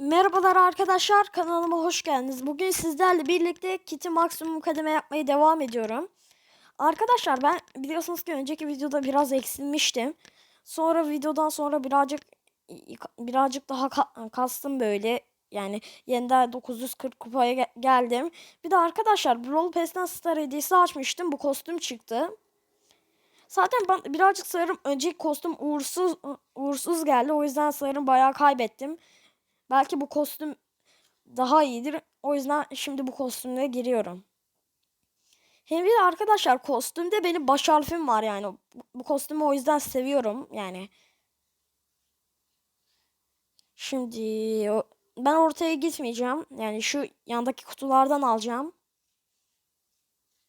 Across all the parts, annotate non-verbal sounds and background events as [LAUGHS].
Merhabalar arkadaşlar kanalıma hoş geldiniz. Bugün sizlerle birlikte kiti maksimum kademe yapmaya devam ediyorum. Arkadaşlar ben biliyorsunuz ki önceki videoda biraz eksilmiştim. Sonra videodan sonra birazcık birazcık daha ka- kastım böyle. Yani yeniden 940 kupaya ge- geldim. Bir de arkadaşlar Brawl Pass'ten Star hediyesi açmıştım. Bu kostüm çıktı. Zaten ben birazcık sanırım önceki kostüm uğursuz uğursuz geldi. O yüzden sanırım bayağı kaybettim. Belki bu kostüm daha iyidir. O yüzden şimdi bu kostümle giriyorum. Hem bir arkadaşlar kostümde benim baş harfim var yani. Bu, kostümü o yüzden seviyorum yani. Şimdi ben ortaya gitmeyeceğim. Yani şu yandaki kutulardan alacağım.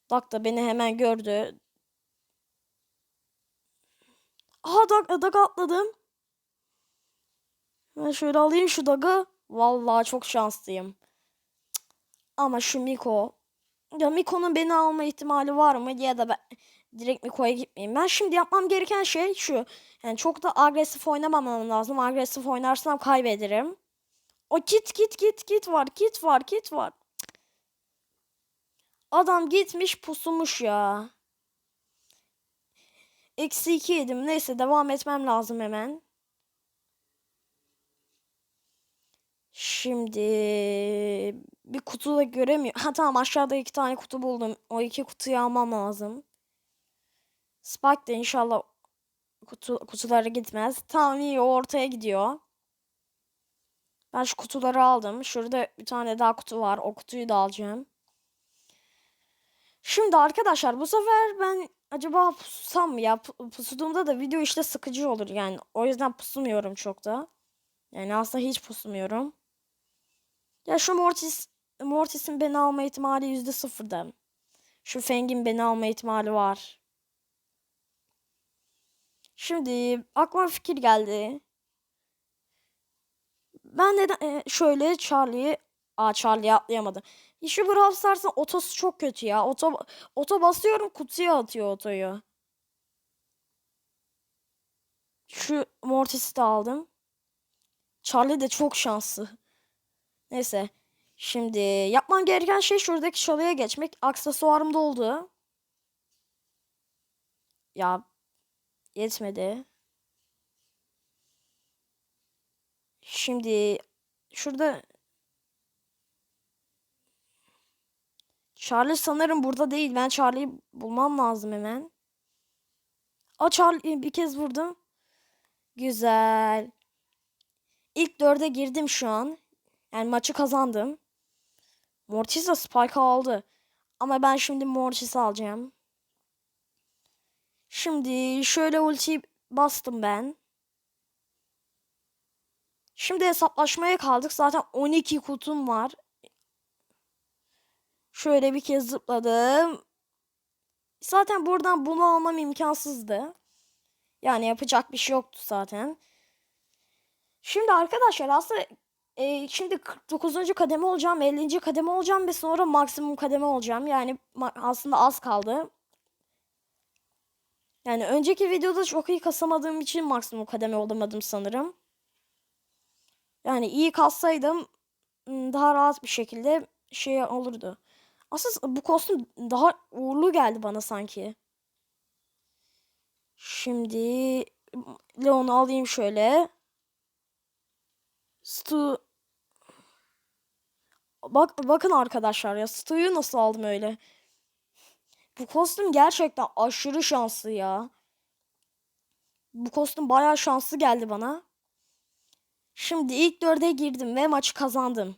Dak da beni hemen gördü. Aha Dak, Dak atladım. Ben şöyle alayım şu Dag'ı. Vallahi çok şanslıyım. Ama şu Miko. Ya Miko'nun beni alma ihtimali var mı? Ya da ben direkt Miko'ya gitmeyeyim. Ben şimdi yapmam gereken şey şu. Yani çok da agresif oynamamam lazım. Agresif oynarsam kaybederim. O kit kit kit kit var. Kit var kit var. Adam gitmiş pusumuş ya. Eksi iki yedim. Neyse devam etmem lazım hemen. Şimdi bir kutu da göremiyor. [LAUGHS] Ha tamam aşağıda iki tane kutu buldum. O iki kutuyu almam lazım. Spike de inşallah kutu, kutulara gitmez. Tamam iyi ortaya gidiyor. Ben şu kutuları aldım. Şurada bir tane daha kutu var. O kutuyu da alacağım. Şimdi arkadaşlar bu sefer ben acaba pusam mı ya? Pu- Pusuduğumda da video işte sıkıcı olur yani. O yüzden pusmuyorum çok da. Yani aslında hiç pusmuyorum. Ya şu Mortis, Mortis'in beni alma ihtimali yüzde sıfırda. Şu Feng'in beni alma ihtimali var. Şimdi aklıma fikir geldi. Ben neden e, şöyle Charlie'yi Aa Charlie'yi atlayamadım. Şu Brawl Stars'ın otosu çok kötü ya. Oto, oto basıyorum kutuya atıyor otoyu. Şu Mortis'i de aldım. Charlie de çok şanslı. Neyse. Şimdi yapmam gereken şey şuradaki çalıya geçmek. Aksesuarım doldu. Ya yetmedi. Şimdi şurada Charlie sanırım burada değil. Ben Charlie'yi bulmam lazım hemen. Aa Charlie bir kez vurdum. Güzel. İlk dörde girdim şu an. Yani maçı kazandım. Mortis de Spike aldı. Ama ben şimdi Mortis'i alacağım. Şimdi şöyle ulti bastım ben. Şimdi hesaplaşmaya kaldık. Zaten 12 kutum var. Şöyle bir kez zıpladım. Zaten buradan bunu almam imkansızdı. Yani yapacak bir şey yoktu zaten. Şimdi arkadaşlar aslında e, şimdi 49. kademe olacağım, 50. kademe olacağım ve sonra maksimum kademe olacağım. Yani aslında az kaldı. Yani önceki videoda çok iyi kasamadığım için maksimum kademe olamadım sanırım. Yani iyi kassaydım daha rahat bir şekilde şey olurdu. Aslında bu kostüm daha uğurlu geldi bana sanki. Şimdi Leon'u alayım şöyle. Stu Bak bakın arkadaşlar ya Stu'yu nasıl aldım öyle. Bu kostüm gerçekten aşırı şanslı ya. Bu kostüm bayağı şanslı geldi bana. Şimdi ilk dörde girdim ve maçı kazandım.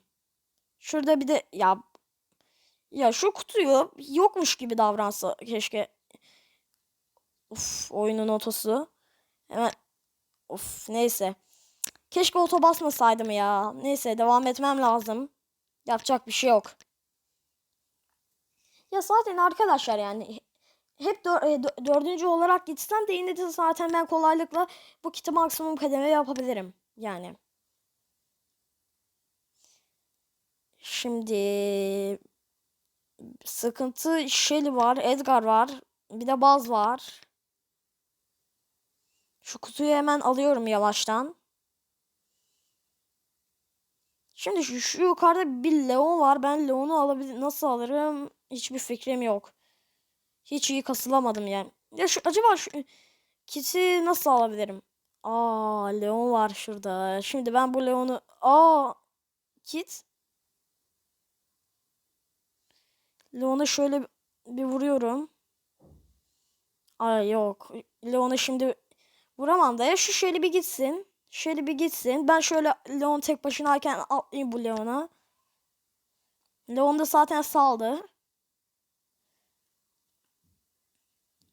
Şurada bir de ya ya şu kutuyu yokmuş gibi davransa keşke. Uf oyunun otosu. Hemen of neyse. Keşke oto basmasaydım ya. Neyse devam etmem lazım. Yapacak bir şey yok. Ya zaten arkadaşlar yani hep e, dördüncü olarak gitsem de yine de zaten ben kolaylıkla bu kiti maksimum kademe yapabilirim. Yani. Şimdi sıkıntı Shelly var, Edgar var, bir de Baz var. Şu kutuyu hemen alıyorum yavaştan. Şimdi şu, şu yukarıda bir Leon var. Ben Leon'u alabilir nasıl alırım? Hiçbir fikrim yok. Hiç iyi kasılamadım yani. Ya şu acaba şu kiti nasıl alabilirim? Aa Leon var şurada. Şimdi ben bu Leon'u aa kit Leon'u şöyle bir- vuruyorum. Ay yok. Leon'u şimdi vuramam da ya şu şöyle bir gitsin. Şöyle bir gitsin. Ben şöyle Leon tek başınayken atlayayım bu Leon'a. Leon da zaten saldı.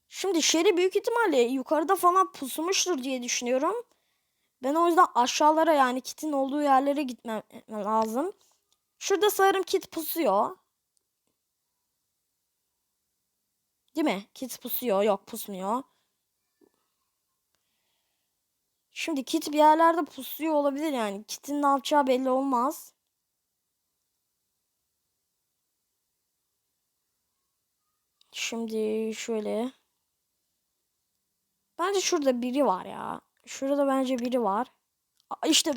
Şimdi Sherry büyük ihtimalle yukarıda falan pusmuştur diye düşünüyorum. Ben o yüzden aşağılara yani Kit'in olduğu yerlere gitmem lazım. Şurada sanırım Kit pusuyor. Değil mi? Kit pusuyor. Yok pusmuyor. Şimdi Kit bir yerlerde pusuyor olabilir yani. Kit'in ne yapacağı belli olmaz. Şimdi şöyle. Bence şurada biri var ya. Şurada bence biri var. İşte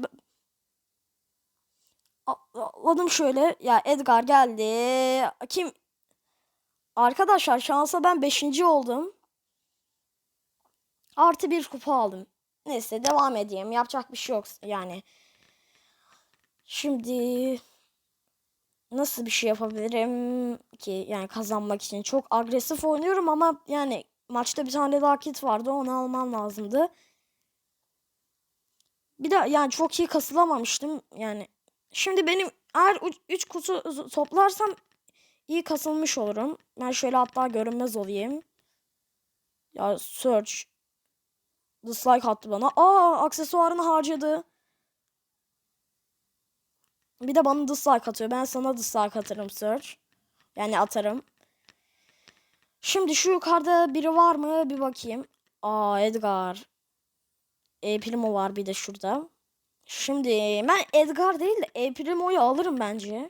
atladım şöyle. Ya Edgar geldi. Kim? Arkadaşlar şansa ben 5. oldum. Artı bir kupa aldım. Neyse devam edeyim. Yapacak bir şey yok yani. Şimdi nasıl bir şey yapabilirim ki yani kazanmak için çok agresif oynuyorum ama yani maçta bir tane daha kit vardı onu almam lazımdı. Bir de yani çok iyi kasılamamıştım yani. Şimdi benim eğer 3 kutu toplarsam iyi kasılmış olurum. Ben şöyle hatta görünmez olayım. Ya search dislike attı bana. Aa aksesuarını harcadı. Bir de bana dislike atıyor. Ben sana dislike atarım search. Yani atarım. Şimdi şu yukarıda biri var mı? Bir bakayım. Aa Edgar. E Primo var bir de şurada. Şimdi ben Edgar değil de E Primo'yu alırım bence.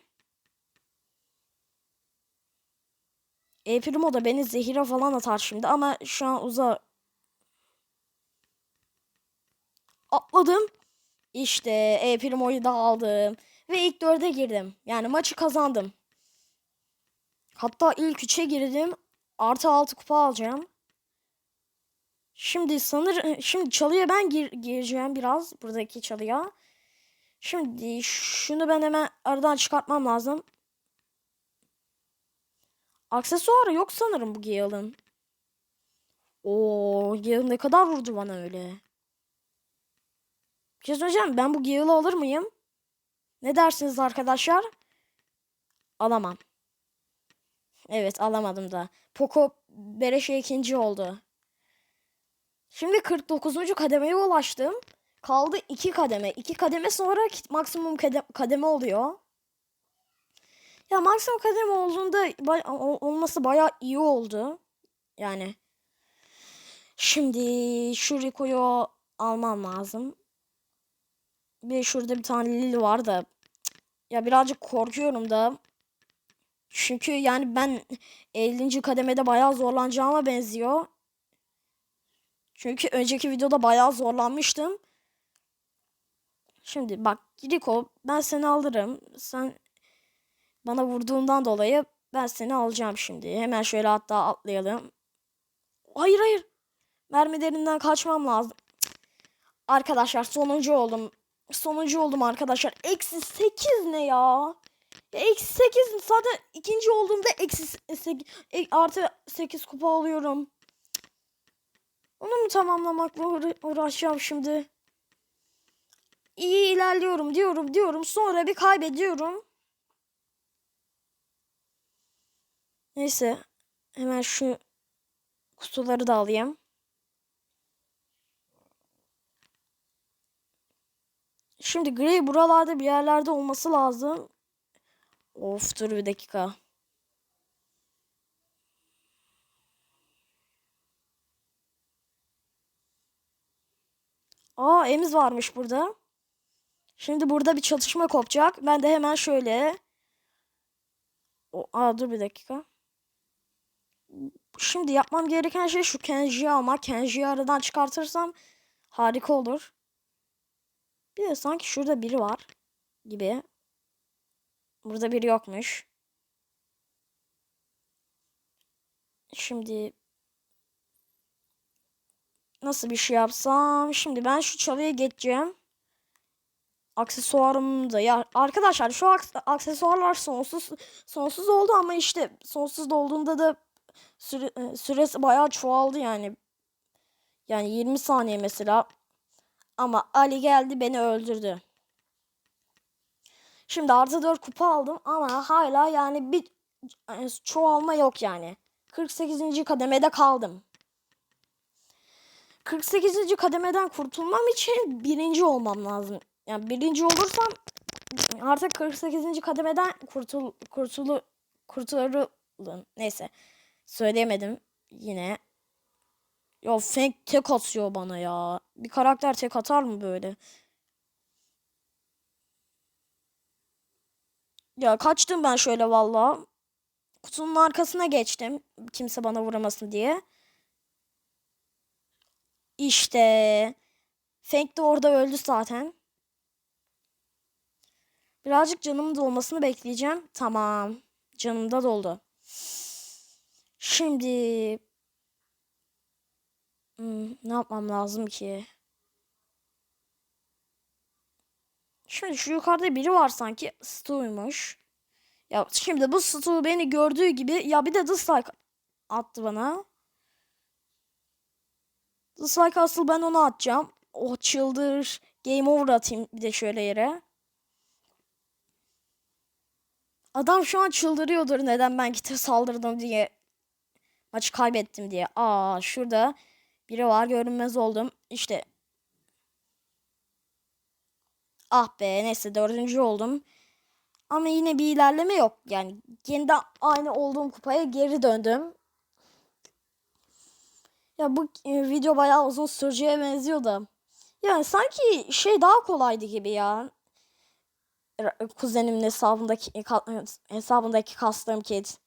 E Primo da beni zehire falan atar şimdi ama şu an uza atladım. İşte E Primo'yu da aldım ve ilk dörde girdim. Yani maçı kazandım. Hatta ilk üçe girdim. Artı altı kupa alacağım. Şimdi sanır şimdi çalıya ben gir, gireceğim biraz buradaki çalıya. Şimdi şunu ben hemen aradan çıkartmam lazım. Aksesuarı yok sanırım bu Gale'ın. Oo, Gale ne kadar vurdu bana öyle. Şey söyleyeceğim. Ben bu Gale'ı alır mıyım? Ne dersiniz arkadaşlar? Alamam. Evet alamadım da. Poco Bereşe ikinci oldu. Şimdi 49. kademeye ulaştım. Kaldı 2 kademe. 2 kademe sonra maksimum kademe, kademe oluyor. Ya maksimum kademe olduğunda olması bayağı iyi oldu. Yani. Şimdi şu Rico'yu almam lazım. Bir şurada bir tane Lily var da. Ya birazcık korkuyorum da. Çünkü yani ben 50. kademede bayağı zorlanacağıma benziyor. Çünkü önceki videoda bayağı zorlanmıştım. Şimdi bak Rico ben seni alırım. Sen bana vurduğundan dolayı ben seni alacağım şimdi. Hemen şöyle hatta atlayalım. Hayır hayır. Mermilerinden kaçmam lazım. Arkadaşlar sonuncu oldum. Sonuncu oldum arkadaşlar. Eksi 8 ne ya? Eksi 8 zaten ikinci olduğumda eksi 8 artı 8 kupa alıyorum. Onu mu tamamlamakla uğra- uğraşacağım şimdi? İyi ilerliyorum diyorum diyorum. Sonra bir kaybediyorum. Neyse. Hemen şu kutuları da alayım. Şimdi Gray buralarda bir yerlerde olması lazım. Of dur bir dakika. Aa Emiz varmış burada. Şimdi burada bir çatışma kopacak. Ben de hemen şöyle. O, aa dur bir dakika. Şimdi yapmam gereken şey şu Kenji'yi almak. Kenji'yi aradan çıkartırsam harika olur. Bir de sanki şurada biri var gibi. Burada biri yokmuş. Şimdi nasıl bir şey yapsam? Şimdi ben şu çalıya geçeceğim. Aksesuarım da ya arkadaşlar şu aks- aksesuarlar sonsuz sonsuz oldu ama işte sonsuz olduğunda da süre, e, süresi bayağı çoğaldı yani. Yani 20 saniye mesela. Ama Ali geldi beni öldürdü. Şimdi artı 4 kupa aldım ama hala yani bir çoğalma yok yani. 48. kademede kaldım. 48. kademeden kurtulmam için birinci olmam lazım. Yani birinci olursam artık 48. kademeden kurtul kurtulu kurtulurum. Neyse. Söyleyemedim yine. Ya Feng tek atıyor bana ya. Bir karakter tek atar mı böyle? Ya kaçtım ben şöyle valla. Kutunun arkasına geçtim. Kimse bana vuramasın diye. İşte. Feng de orada öldü zaten. Birazcık canımın dolmasını bekleyeceğim. Tamam. Canım da doldu. Şimdi hmm, ne yapmam lazım ki? Şimdi şu yukarıda biri var sanki. Stu'ymuş. Ya şimdi bu Stu beni gördüğü gibi ya bir de dislike attı bana. Dislike asıl ben onu atacağım. Oh çıldır. Game over atayım bir de şöyle yere. Adam şu an çıldırıyordur neden ben gitip saldırdım diye. Maçı kaybettim diye. Aa şurada biri var görünmez oldum. İşte. Ah be neyse dördüncü oldum. Ama yine bir ilerleme yok. Yani kendi aynı olduğum kupaya geri döndüm. Ya bu e, video bayağı uzun süreceğe benziyor da. Yani sanki şey daha kolaydı gibi ya. Kuzenimin hesabındaki hesabındaki kastığım kit.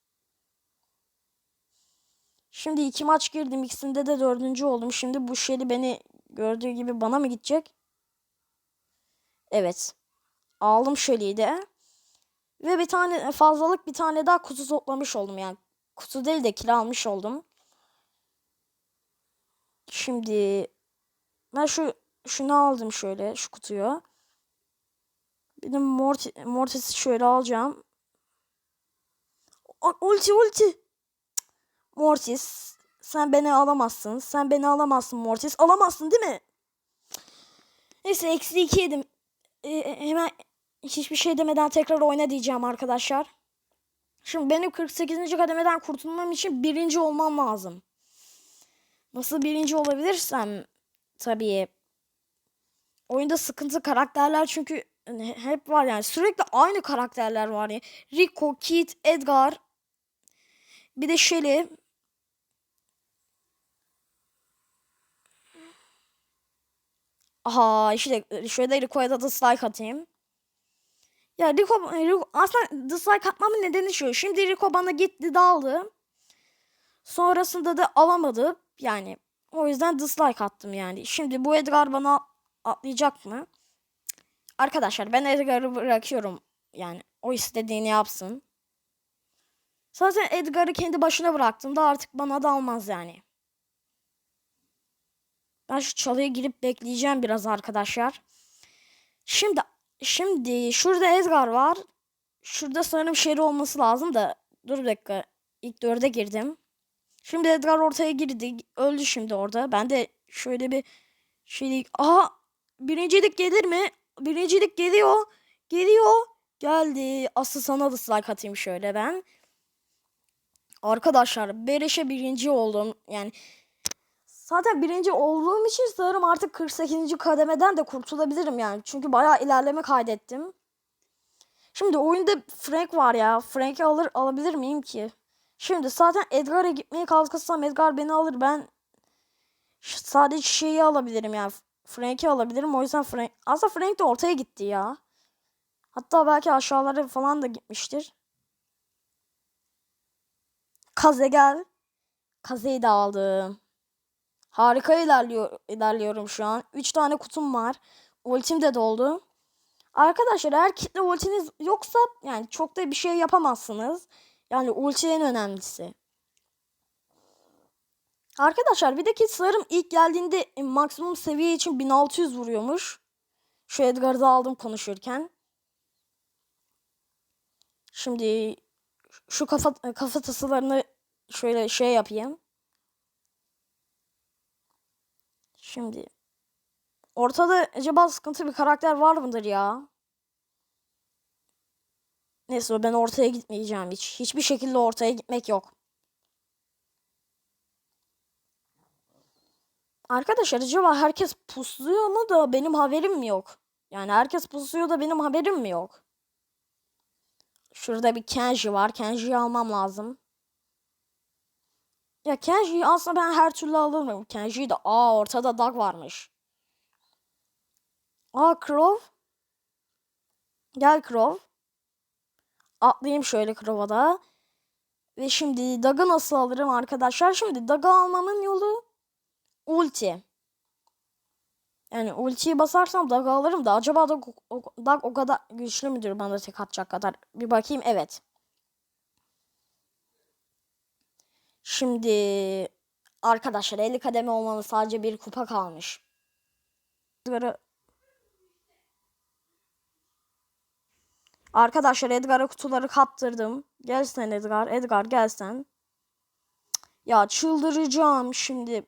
Şimdi iki maç girdim. ikisinde de dördüncü oldum. Şimdi bu Shelly beni gördüğü gibi bana mı gidecek? Evet. Aldım Shelly'yi de. Ve bir tane fazlalık bir tane daha kutu toplamış oldum yani. Kutu değil de kilo almış oldum. Şimdi ben şu şunu aldım şöyle şu kutuyu. Bir de Mortis, Mortis'i şöyle alacağım. Ulti ulti. Mortis sen beni alamazsın. Sen beni alamazsın Mortis. Alamazsın değil mi? Neyse eksi iki yedim. Ee, hemen hiçbir şey demeden tekrar oyna diyeceğim arkadaşlar. Şimdi benim 48. kademeden kurtulmam için birinci olmam lazım. Nasıl birinci olabilirsem tabii oyunda sıkıntı karakterler çünkü hep var yani sürekli aynı karakterler var ya. Rico, Kit, Edgar bir de Shelly. Aha işte şöyle Rico'ya da dislike atayım. Ya Rico, Rico aslında dislike atmamın nedeni şu. Şimdi Rico bana gitti daldı. Sonrasında da alamadı. Yani o yüzden dislike attım yani. Şimdi bu Edgar bana atlayacak mı? Arkadaşlar ben Edgar'ı bırakıyorum. Yani o istediğini yapsın. Zaten Edgar'ı kendi başına bıraktım da artık bana da almaz yani. Ben şu çalıya girip bekleyeceğim biraz arkadaşlar. Şimdi şimdi şurada Edgar var. Şurada sanırım Sherry olması lazım da. Dur bir dakika. İlk dörde girdim. Şimdi Edgar ortaya girdi. Öldü şimdi orada. Ben de şöyle bir şey... Aha! Birincilik gelir mi? Birincilik geliyor. Geliyor. Geldi. Asıl sana dislike atayım şöyle ben. Arkadaşlar Bereş'e birinci oldum. Yani zaten birinci olduğum için sanırım artık 48. kademeden de kurtulabilirim yani. Çünkü bayağı ilerleme kaydettim. Şimdi oyunda Frank var ya. Frank'i alır alabilir miyim ki? Şimdi zaten Edgar'a gitmeye kalkırsam Edgar beni alır. Ben sadece şeyi alabilirim yani. Frank'i alabilirim. O yüzden Frank... Aslında Frank de ortaya gitti ya. Hatta belki aşağılara falan da gitmiştir. Kaze gel. Kaze'yi de aldım. Harika ilerliyor, ilerliyorum şu an. 3 tane kutum var. Ultim de doldu. Arkadaşlar eğer kitle ultiniz yoksa yani çok da bir şey yapamazsınız. Yani ulti en önemlisi. Arkadaşlar bir de ki sanırım ilk geldiğinde e, maksimum seviye için 1600 vuruyormuş. Şu Edgar'ı aldım konuşurken. Şimdi şu kafa kafa tasılarını şöyle şey yapayım. Şimdi ortada acaba sıkıntı bir karakter var mıdır ya? Neyse ben ortaya gitmeyeceğim hiç. Hiçbir şekilde ortaya gitmek yok. Arkadaşlar acaba herkes pusluyor mu da benim haberim yok? Yani herkes pusuyor da benim haberim mi yok? Şurada bir Kenji var. Kenji'yi almam lazım. Ya Kenji'yi aslında ben her türlü alırım. Kenji'yi de aa ortada Dag varmış. Aa Crow. Gel Crow. Atlayayım şöyle Crow'a da. Ve şimdi Dag'ı nasıl alırım arkadaşlar? Şimdi Dag'ı almamın yolu ulti. Yani ultiyi basarsam Dag'ı alırım da acaba Dag Dag o kadar güçlü müdür bana tek atacak kadar? Bir bakayım evet. Şimdi arkadaşlar 50 kademe olmanın sadece bir kupa kalmış. Edgar'ı Arkadaşlar Edgar'a kutuları kaptırdım. Gel sen Edgar. Edgar gel sen. Ya çıldıracağım şimdi.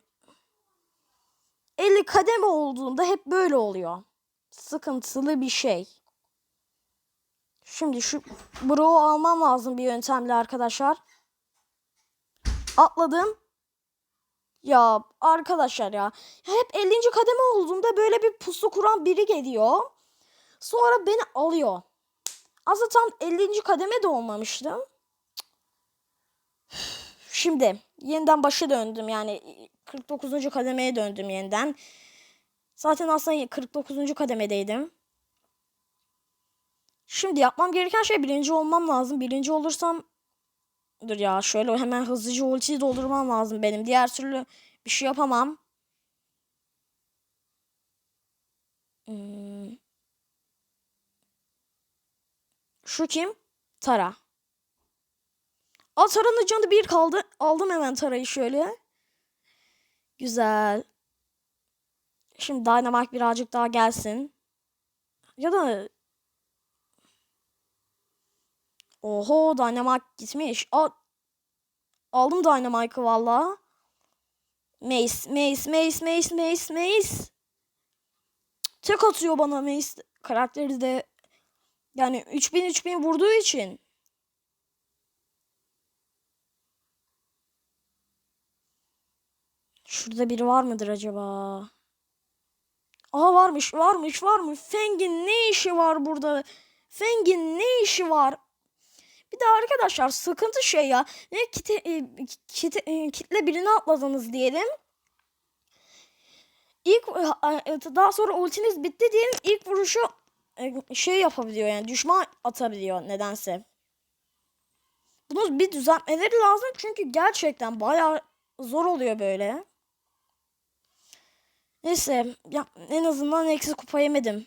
50 kademe olduğunda hep böyle oluyor. Sıkıntılı bir şey. Şimdi şu bro almam lazım bir yöntemle arkadaşlar. Atladım. Ya arkadaşlar ya. Hep 50. kademe olduğunda böyle bir pusu kuran biri geliyor. Sonra beni alıyor. Aslında tam 50. kademe de olmamıştım. Şimdi yeniden başa döndüm yani 49. kademeye döndüm yeniden. Zaten aslında 49. kademedeydim. Şimdi yapmam gereken şey birinci olmam lazım. Birinci olursam dur ya şöyle hemen hızlıca ultiyi doldurmam lazım benim. Diğer türlü bir şey yapamam. Hmm. Şu kim? Tara. Aa Tara'nın canı bir kaldı. Aldım hemen Tara'yı şöyle. Güzel. Şimdi Dynamite birazcık daha gelsin. Ya da Oho Dynamite gitmiş. Aa, aldım Dynamite'ı valla. Mace, Mace, Mace, Mace, Mace, Mace. Tek atıyor bana Mace. Karakteri de yani 3000 3000 vurduğu için. Şurada biri var mıdır acaba? Aha varmış, varmış, varmış. Feng'in ne işi var burada? Feng'in ne işi var? Bir de arkadaşlar sıkıntı şey ya. Ne kite, e, kite, e, kitle birini atladınız diyelim. İlk e, daha sonra ultiniz bitti diyelim. İlk vuruşu şey yapabiliyor yani düşman atabiliyor nedense. Bunu bir düzeltmeleri lazım çünkü gerçekten bayağı zor oluyor böyle. Neyse ya, en azından eksi kupa yemedim.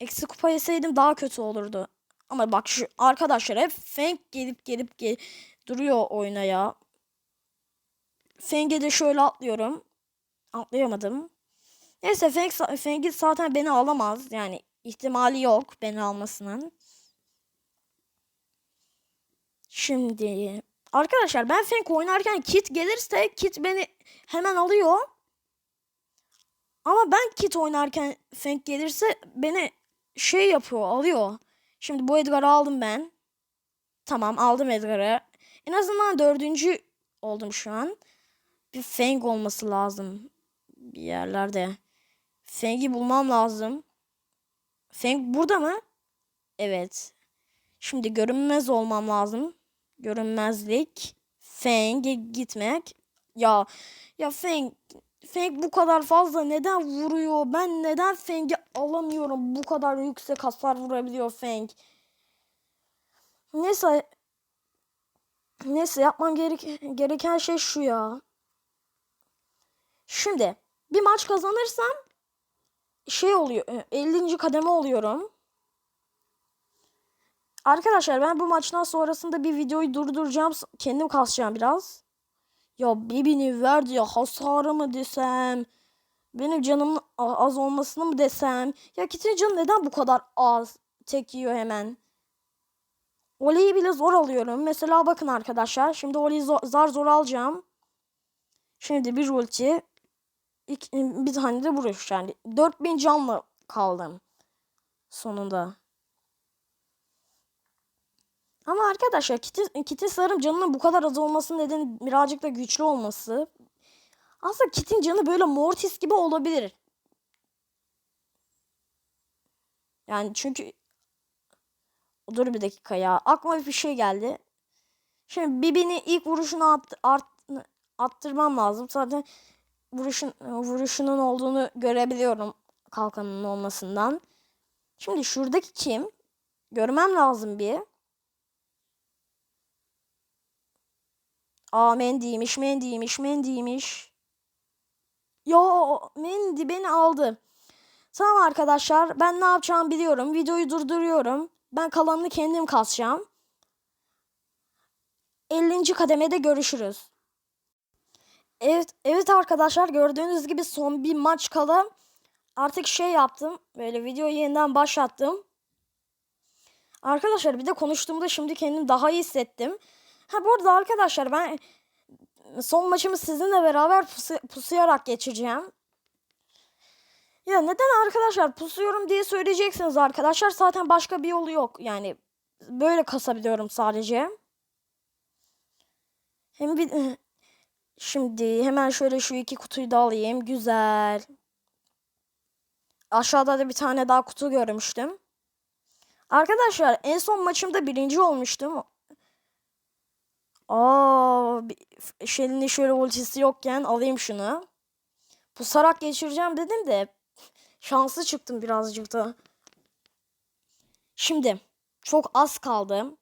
Eksi kupa yeseydim daha kötü olurdu. Ama bak şu arkadaşlar hep Feng gelip gelip gel duruyor oyuna ya. Feng'e de şöyle atlıyorum. Atlayamadım. Neyse Feng, Feng zaten beni alamaz. Yani ihtimali yok beni almasının. Şimdi arkadaşlar ben Feng oynarken Kit gelirse Kit beni hemen alıyor. Ama ben Kit oynarken Feng gelirse beni şey yapıyor alıyor. Şimdi bu Edgar'ı aldım ben. Tamam aldım Edgar'ı. En azından dördüncü oldum şu an. Bir Feng olması lazım. Bir yerlerde. Feng'i bulmam lazım. Feng burada mı? Evet. Şimdi görünmez olmam lazım. Görünmezlik. Feng'e gitmek. Ya ya Feng Feng bu kadar fazla neden vuruyor? Ben neden Feng'i alamıyorum? Bu kadar yüksek hasar vurabiliyor Feng. Neyse Neyse yapmam gerek gereken şey şu ya. Şimdi bir maç kazanırsam şey oluyor 50. kademe oluyorum. Arkadaşlar ben bu maçtan sonrasında bir videoyu durduracağım. Kendim kasacağım biraz. Ya Bibi'nin verdiği hasarı mı desem? Benim canımın a- az olmasını mı desem? Ya Kitty'nin canı neden bu kadar az? Tek yiyor hemen. Oli'yi bile zor alıyorum. Mesela bakın arkadaşlar. Şimdi Oli'yi zar zor alacağım. Şimdi bir ulti. İki, bir tane de vuruş yani. 4000 canla kaldım. Sonunda. Ama arkadaşlar Kitty, Kitty sarım canının bu kadar az olmasının nedeni birazcık da güçlü olması. Aslında Kit'in canı böyle Mortis gibi olabilir. Yani çünkü dur bir dakika ya. Aklıma bir şey geldi. Şimdi Bibi'nin ilk vuruşunu at, art, attırmam lazım. Zaten vuruşun vuruşunun olduğunu görebiliyorum kalkanın olmasından. Şimdi şuradaki kim? Görmem lazım bir. Aa Mendy'ymiş, Mendy'ymiş, Mendy'ymiş. Ya Mendy beni aldı. Tamam arkadaşlar ben ne yapacağımı biliyorum. Videoyu durduruyorum. Ben kalanını kendim kasacağım. 50. kademede görüşürüz. Evet, evet arkadaşlar gördüğünüz gibi son bir maç kala artık şey yaptım. Böyle videoyu yeniden başlattım. Arkadaşlar bir de konuştuğumda şimdi kendimi daha iyi hissettim. Ha bu arada arkadaşlar ben son maçımı sizinle beraber pusu, pusuyarak geçeceğim. Ya neden arkadaşlar pusuyorum diye söyleyeceksiniz arkadaşlar. Zaten başka bir yolu yok. Yani böyle kasabiliyorum sadece. Hem bir [LAUGHS] şimdi hemen şöyle şu iki kutuyu da alayım. Güzel. Aşağıda da bir tane daha kutu görmüştüm. Arkadaşlar en son maçımda birinci olmuştum. Aa, Shelly'nin şöyle ultisi yokken alayım şunu. Pusarak geçireceğim dedim de şanslı çıktım birazcık da. Şimdi çok az kaldı.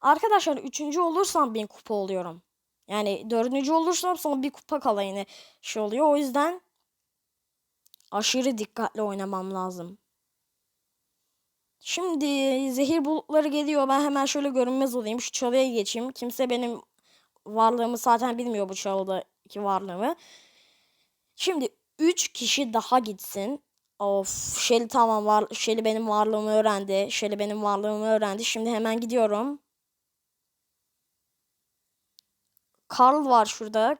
Arkadaşlar üçüncü olursam bin kupa oluyorum. Yani dördüncü olursam son bir kupa kala yine şey oluyor. O yüzden aşırı dikkatli oynamam lazım. Şimdi zehir bulutları geliyor. Ben hemen şöyle görünmez olayım. Şu çalıya geçeyim. Kimse benim varlığımı zaten bilmiyor bu çalıdaki varlığımı. Şimdi 3 kişi daha gitsin. Of Shelly tamam var. Shelly benim varlığımı öğrendi. Shelly benim varlığımı öğrendi. Şimdi hemen gidiyorum. Carl var şurada.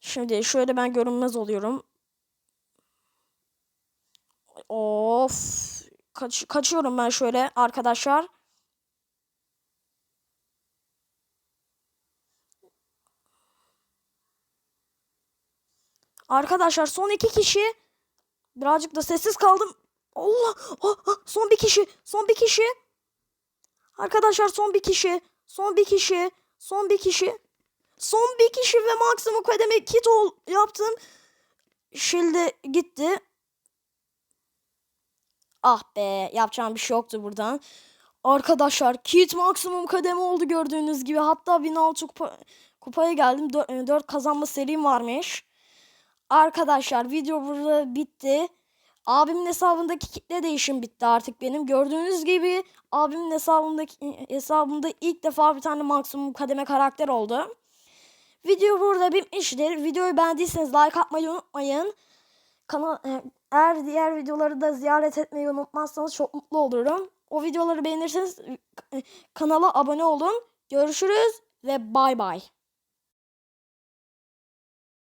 Şimdi şöyle ben görünmez oluyorum. Of. Kaç, kaçıyorum ben şöyle arkadaşlar. Arkadaşlar son iki kişi. Birazcık da sessiz kaldım. Allah. Oh, son bir kişi. Son bir kişi. Arkadaşlar son bir kişi. Son bir kişi. Son bir kişi. Son bir kişi ve maksimum kademe kit ol yaptım. Şimdi gitti. Ah be yapacağım bir şey yoktu buradan. Arkadaşlar kit maksimum kademe oldu gördüğünüz gibi. Hatta 1006 kupa, kupaya geldim. 4, 4 kazanma serim varmış. Arkadaşlar video burada bitti. Abimin hesabındaki kitle değişim bitti artık benim. Gördüğünüz gibi abimin hesabındaki hesabında ilk defa bir tane maksimum kademe karakter oldu. Video burada bitmiştir. Videoyu beğendiyseniz like atmayı unutmayın. Kanal eğer diğer videoları da ziyaret etmeyi unutmazsanız çok mutlu olurum. O videoları beğenirseniz kanala abone olun. Görüşürüz ve bay bay.